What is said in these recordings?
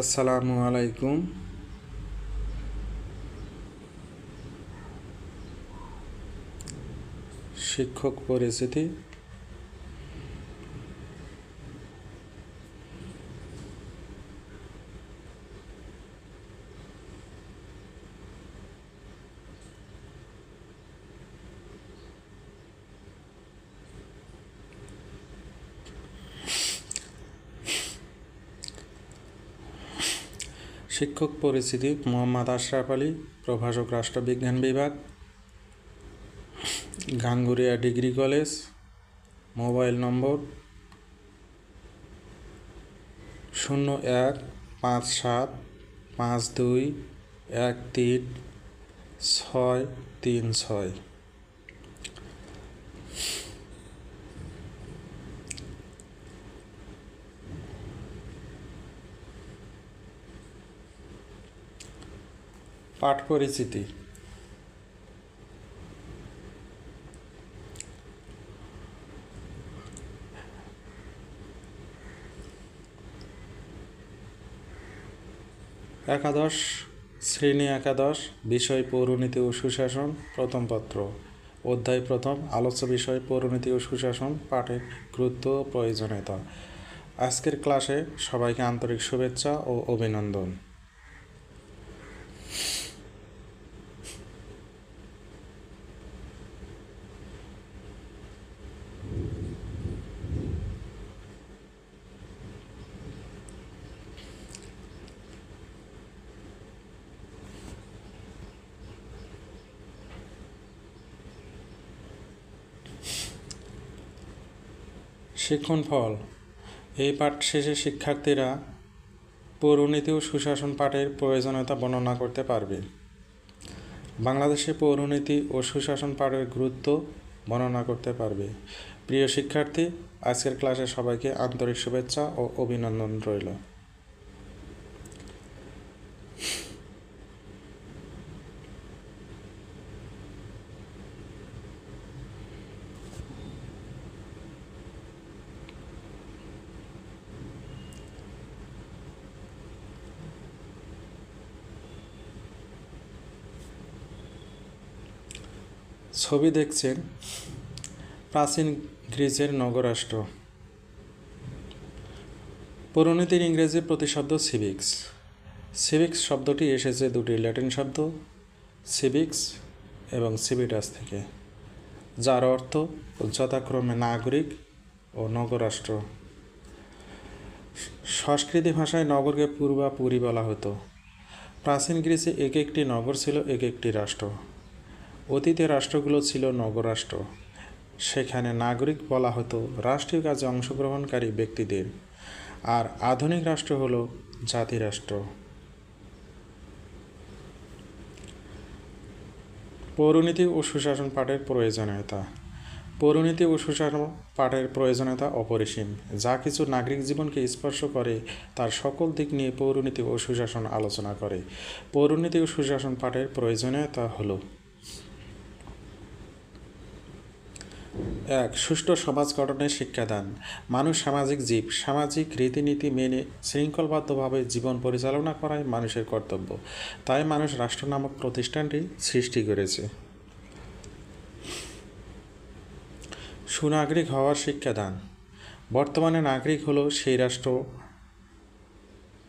আসসালামু আলাইকুম। শিক্ষক পরিচিতি শিক্ষক পরিচিতি, মোহাম্মদ আশরাফ আলী, প্রভাষক রাষ্ট্রবিজ্ঞান বিভাগ, Ganguria degree college, mobile number শূন্য এক পাঁচ সাত পাঁচ দুই এক তিন ছয় তিন ছয়। পাঠ পরিচিতি। একাদশ, শ্রেণি একাদশ, বিষয়, পৌরনীতি ও সুশাসন, প্রথম পত্র। অধ্যায় প্রথম, আলোচ্য বিষয়, পৌরনীতি ও সুশাসন, পাঠের গুরুত্ব ও প্রয়োজনীয়তা। আজকের ক্লাসে সবাইকে আন্তরিক শুভেচ্ছা ও অভিনন্দন। শিক্ষণ ফল। এই পাঠ শেষে শিক্ষার্থীরা পৌরনীতি ও সুশাসন পাঠের প্রয়োজনীয়তা বর্ণনা করতে পারবে। বাংলাদেশে পৌরনীতি ও সুশাসন পাঠের গুরুত্ব বর্ণনা করতে পারবে। প্রিয় শিক্ষার্থী, আজকের ক্লাসে সবাইকে আন্তরিক শুভেচ্ছা ও অভিনন্দন রইল। ছবি দেখছেন প্রাচীন গ্রিসের নগরাষ্ট্র। পৌরনীতির ইংরেজি প্রতিশব্দ সিভিক্স। সিভিক্স শব্দটি এসেছে দুটি ল্যাটিন শব্দ, সিভিক্স এবং সিভিটাস থেকে, যার অর্থ যথাক্রমে নাগরিক ও নগরাষ্ট্র। সংস্কৃতি ভাষায় নগরকে পূর্বা পুরী বলা হতো। প্রাচীন গ্রিসে এক একটি নগর ছিল এক একটি রাষ্ট্র। অতীতে রাষ্ট্রগুলো ছিল নগরাষ্ট্র। সেখানে নাগরিক বলা হতো রাষ্ট্রীয় কাজে অংশগ্রহণকারী ব্যক্তিদের। আর আধুনিক রাষ্ট্র হলো জাতিরাষ্ট্র। পৌরনীতি ও সুশাসন পাঠের প্রয়োজনীয়তা। পৌরনীতি ও সুশাসন পাঠের প্রয়োজনীয়তা অপরিসীম। যা কিছু নাগরিক জীবনকে স্পর্শ করে, তার সকল দিক নিয়ে পৌরনীতি ও সুশাসন আলোচনা করে। পৌরনীতি ও সুশাসন পাঠের প্রয়োজনীয়তা হলো এক সুষ্ঠু সমাজ গঠনের শিক্ষাদান। মানুষ সামাজিক জীব, সামাজিক রীতিনীতি মেনে শৃঙ্খলবদ্ধভাবে জীবন পরিচালনা করাই মানুষের কর্তব্য। তাই মানুষ রাষ্ট্র নামক প্রতিষ্ঠানটি সৃষ্টি করেছে। সুনাগরিক হওয়ার শিক্ষাদান। বর্তমানে নাগরিক হলো সেই রাষ্ট্র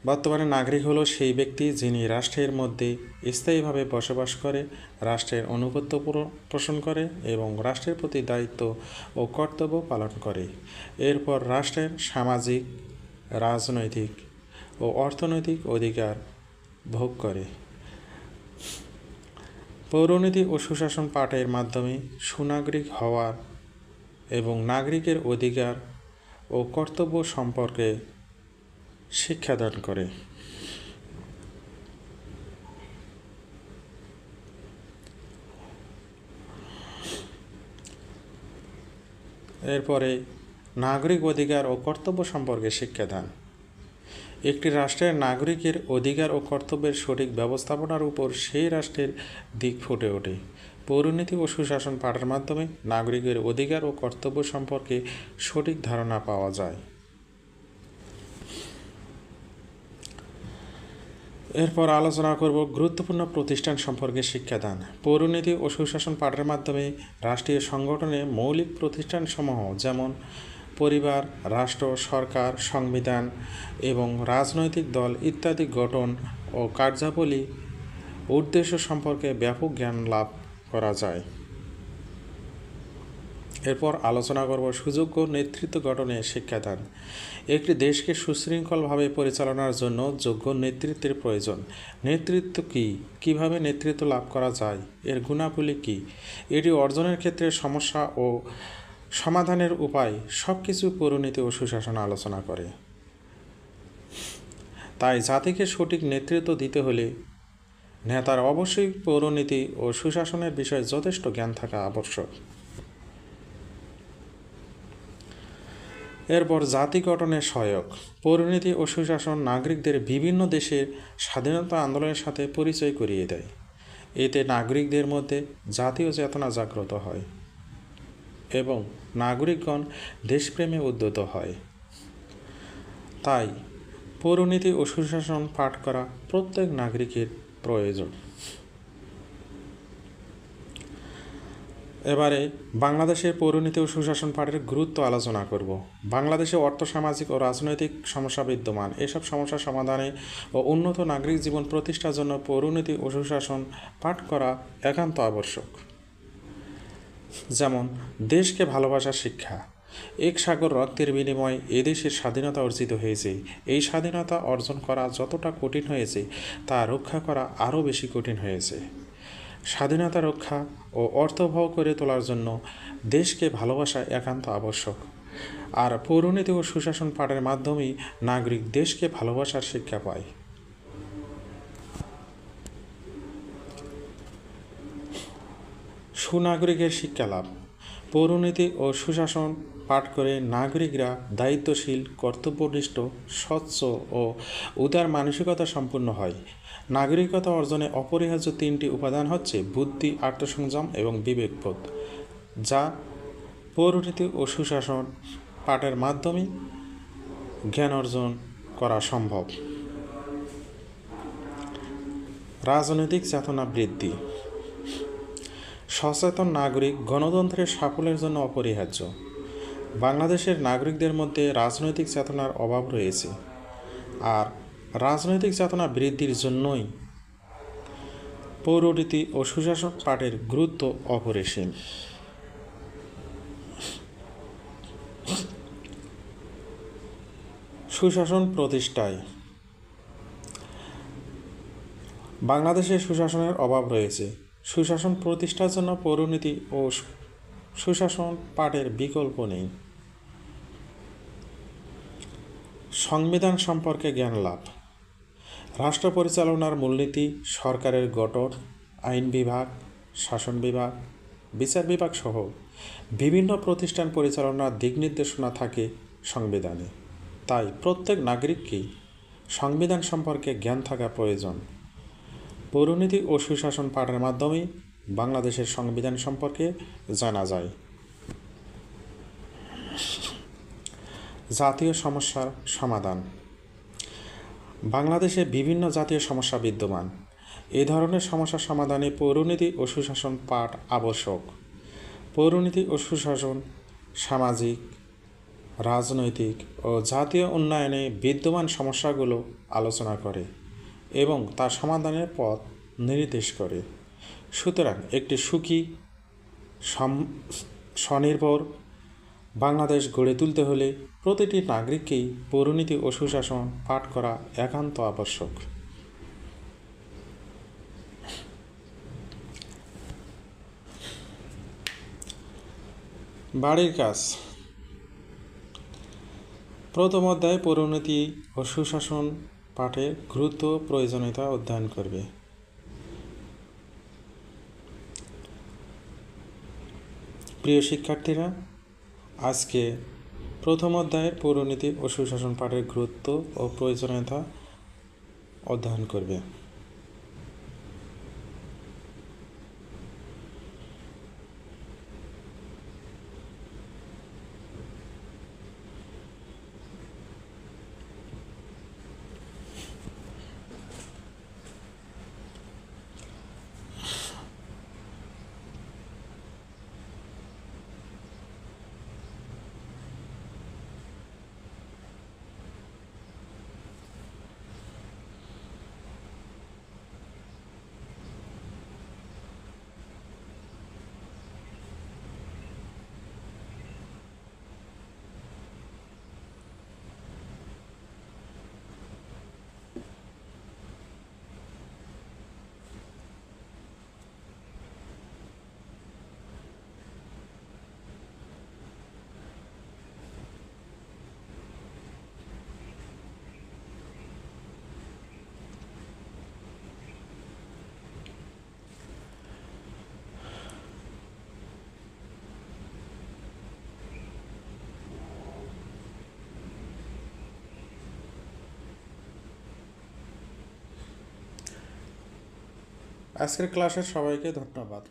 বর্তমানে নাগরিক হলো সেই ব্যক্তি যিনি রাষ্ট্রের মধ্যে স্থায়ীভাবে বসবাস করে, রাষ্ট্রের অনুগত্য পোষণ করে এবং রাষ্ট্রের প্রতি দায়িত্ব ও কর্তব্য পালন করে। এরপর রাষ্ট্রের সামাজিক, রাজনৈতিক ও অর্থনৈতিক অধিকার ভোগ করে। পৌরনীতি ও সুশাসন পাঠের মাধ্যমে সুনাগরিক হওয়ার এবং নাগরিকের অধিকার ও কর্তব্য সম্পর্কে শিক্ষাদান করে। এরপরে, নাগরিক অধিকার ও কর্তব্য সম্পর্কে শিক্ষাদান একটি রাষ্ট্রের নাগরিকের অধিকার ও কর্তব্যের সঠিক ব্যবস্থাপনার উপর সেই রাষ্ট্রের দিক ফুটে ওঠে। পৌরনীতি ও সুশাসন পাঠের মাধ্যমে নাগরিকের অধিকার ও কর্তব্য সম্পর্কে সঠিক ধারণা পাওয়া যায়। এরপর আলোচনা করব গুরুত্বপূর্ণ প্রতিষ্ঠান সম্পর্কে শিক্ষাদান। পৌরনীতি ও সুশাসন পাঠের মাধ্যমে রাষ্ট্রীয় সংগঠনে মৌলিক প্রতিষ্ঠানসমূহ যেমন পরিবার, রাষ্ট্র, সরকার, সংবিধান এবং রাজনৈতিক দল ইত্যাদি গঠন ও কার্যাবলী উদ্দেশ্য সম্পর্কে ব্যাপক জ্ঞান লাভ করা যায়। এরপর আলোচনা করব সুযোগ্য নেতৃত্ব গঠনে শিক্ষাদান একটি দেশকে সুশৃঙ্খলভাবে পরিচালনার জন্য যোগ্য নেতৃত্বের প্রয়োজন। নেতৃত্ব কী? কীভাবে নেতৃত্ব লাভ করা যায়? এর গুণাবলী কী? এটি অর্জনের ক্ষেত্রে সমস্যা ও সমাধানের উপায় সব কিছু পরিণতি ও সুশাসন আলোচনা করে। তাই জাতিকে সঠিক নেতৃত্ব দিতে হলে নেতার অবশ্যই পৌরনীতি ও সুশাসনের বিষয়ে যথেষ্ট জ্ঞান থাকা আবশ্যক। এরপর জাতি গঠনের সহায়ক। পরিণতি ও সুশাসন নাগরিকদের বিভিন্ন দেশের স্বাধীনতা আন্দোলনের সাথে পরিচয় করিয়ে দেয়। এতে নাগরিকদের মধ্যে জাতীয় চেতনা জাগ্রত হয় এবং নাগরিকগণ দেশপ্রেমে উদ্যত হয়। তাই পৌরনীতি ও সুশাসন পাঠ করা প্রত্যেক নাগরিকের প্রয়োজন। এবারে বাংলাদেশের পৌরনীতি ও সুশাসন পাঠের গুরুত্ব আলোচনা করব। বাংলাদেশে অর্থ, সামাজিক ও রাজনৈতিক সমস্যা বিদ্যমান। এসব সমস্যা সমাধানে ও উন্নত নাগরিক জীবন প্রতিষ্ঠার জন্য পৌরনীতি ও সুশাসন পাঠ করা একান্ত আবশ্যক। যেমন, দেশকে ভালোবাসার শিক্ষা। এক সাগর রক্তের বিনিময়ে এদেশের স্বাধীনতা অর্জিত হয়েছে। এই স্বাধীনতা অর্জন করা যতটা কঠিন হয়েছে, তা রক্ষা করা আরও বেশি কঠিন হয়েছে। স্বাধীনতা রক্ষা ও অর্থবহ করে তোলার জন্য দেশকে ভালোবাসা একান্ত আবশ্যক। আর পৌরনীতি ও সুশাসন পাঠের মাধ্যমেই নাগরিক দেশকে ভালোবাসার শিক্ষা পায়। সুনাগরিকের শিক্ষা লাভ। পৌরনীতি ও সুশাসন পাঠ করে নাগরিকরা দায়িত্বশীল, কর্তব্যনিষ্ঠ, স্বচ্ছ ও উদার মানসিকতা সম্পূর্ণ হয়। নাগরিকতা অর্জনে অপরিহার্য তিনটি উপাদান হচ্ছে বুদ্ধি, আত্মসংযম এবং বিবেকবোধ, যা পৌরনীতি ও সুশাসন পাঠের মাধ্যমে জ্ঞান অর্জন করা সম্ভব। রাজনৈতিক চেতনা বৃদ্ধি। সচেতন নাগরিক গণতন্ত্রের সাফল্যের জন্য অপরিহার্য। বাংলাদেশের নাগরিকদের মধ্যে রাজনৈতিক চেতনার অভাব রয়েছে। আর রাজনৈতিক চেতনা বৃদ্ধির জন্যই পৌরনীতি ও সুশাসন পাঠের গুরুত্ব অপরিসীম। সুশাসন প্রতিষ্ঠায় বাংলাদেশে সুশাসনের অভাব রয়েছে। সুশাসন প্রতিষ্ঠার জন্য পৌরনীতি ও সুশাসন পাঠের বিকল্প নেই। সংবিধান সম্পর্কে জ্ঞান লাভ। রাষ্ট্র পরিচালনার মূলনীতি, সরকারের গঠন, আইন বিভাগ, শাসন বিভাগ, বিচার বিভাগ সহ বিভিন্ন প্রতিষ্ঠান পরিচালনার দিক নির্দেশনা থাকে সংবিধানে। তাই প্রত্যেক নাগরিককেই সংবিধান সম্পর্কে জ্ঞান থাকা প্রয়োজন। পৌরনীতি ও সুশাসন পাঠের মাধ্যমে বাংলাদেশের সংবিধান সম্পর্কে জানা যায়। জাতীয় সমস্যার সমাধান। বাংলাদেশে বিভিন্ন জাতীয় সমস্যা বিদ্যমান। এ ধরনের সমস্যা সমাধানে পৌরনীতি ও সুশাসন পাঠ আবশ্যক। পৌরনীতি ও সুশাসন সামাজিক, রাজনৈতিক ও জাতীয় উন্নয়নে বিদ্যমান সমস্যাগুলো আলোচনা করে। এবং তার সমাধানের পথ নির্দেশ করে। সুতরাং একটি সুখী স্বনির্ভর বাংলাদেশ গড়ে তুলতে হলে প্রতিটি নাগরিককেই পৌরনীতি ও সুশাসন পাঠ করা একান্ত আবশ্যক। বাড়ির কাজ। প্রথম অধ্যায় পরিণতি ও সুশাসন পাঠের গুরুত্ব প্রয়োজনীয়তা অধ্যয়ন করবে। প্রিয় শিক্ষার্থীরা, আজকে প্রথম অধ্যায়ের পৌরনীতি ও সুশাসন পাঠের গুরুত্ব ও প্রয়োজনীয়তা অধ্যয়ন করবে। আজকের ক্লাসের সবাইকে ধন্যবাদ।